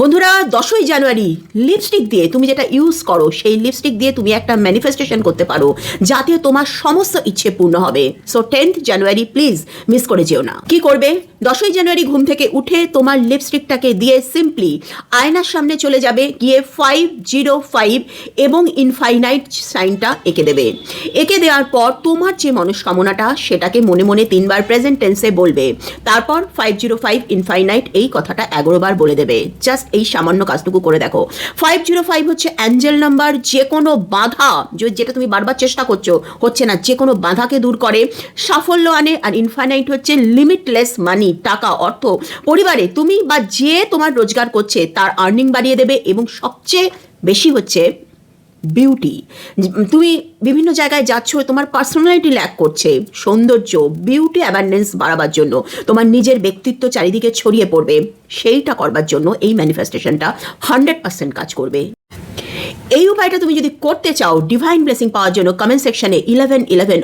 বন্ধুরা, দশই জানুয়ারি লিপস্টিক দিয়ে তুমি যেটা ইউজ করো, সেই লিপস্টিক দিয়ে তুমি একটা ম্যানিফেস্টেশন করতে পারো, যাতে তোমার সমস্ত ইচ্ছে পূর্ণ হবে। So tenth January please miss করে যেও না। কি করবে? দশই জানুয়ারি ঘুম থেকে উঠে তোমার লিপস্টিকটাকে দিয়ে সিম্পলি আয়নার সামনে চলে যাবে, গিয়ে ফাইভ জিরো ফাইভ এবং ইনফাইনাইট সাইনটা এঁকে দেবে। এঁকে দেওয়ার পর তোমার যে মনস্কামনাটা, সেটাকে মনে মনে তিনবার প্রেজেন্ট টেন্সে বলবে। তারপর ফাইভ জিরো ফাইভ ইনফাইনাইট এই কথাটা এগারো বার বলে দেবে। জাস্ট এই সামান্য কাজটুকু করে দেখো। ফাইভ জিরো ফাইভ হচ্ছে অ্যাঞ্জেল নাম্বার যে কোনো বাধা যেটা তুমি বারবার চেষ্টা করছ, হচ্ছে না যে কোনো বাধাকে দূর করে। সাফল্য আনে আর ইনফাইনাইট হচ্ছে লিমিটলেস মানি টাকা, অর্থ। পরিবারে তুমি বা যে তোমার রোজগার করছে, তার আর্নিং বাড়িয়ে দেবে এবং সবচেয়ে বেশি হচ্ছে বিউটি তুমি বিভিন্ন জায়গায় যাচ্ছ, তোমার পার্সোনালিটি ল্যাক করছে, সৌন্দর্য বিউটি অ্যাওয়ারনেস বাড়াবার জন্য, তোমার নিজের ব্যক্তিত্ব চারিদিকে ছড়িয়ে পড়বে, সেইটা করবার জন্য এই ম্যানিফেস্টেশনটা হান্ড্রেড পার্সেন্ট কাজ করবে। এই উপায়টা তুমি যদি করতে চাও ডিভাইন ব্লেসিং পাওয়ার জন্য কমেন্ট সেকশনে ইলেভেন ইলেভেন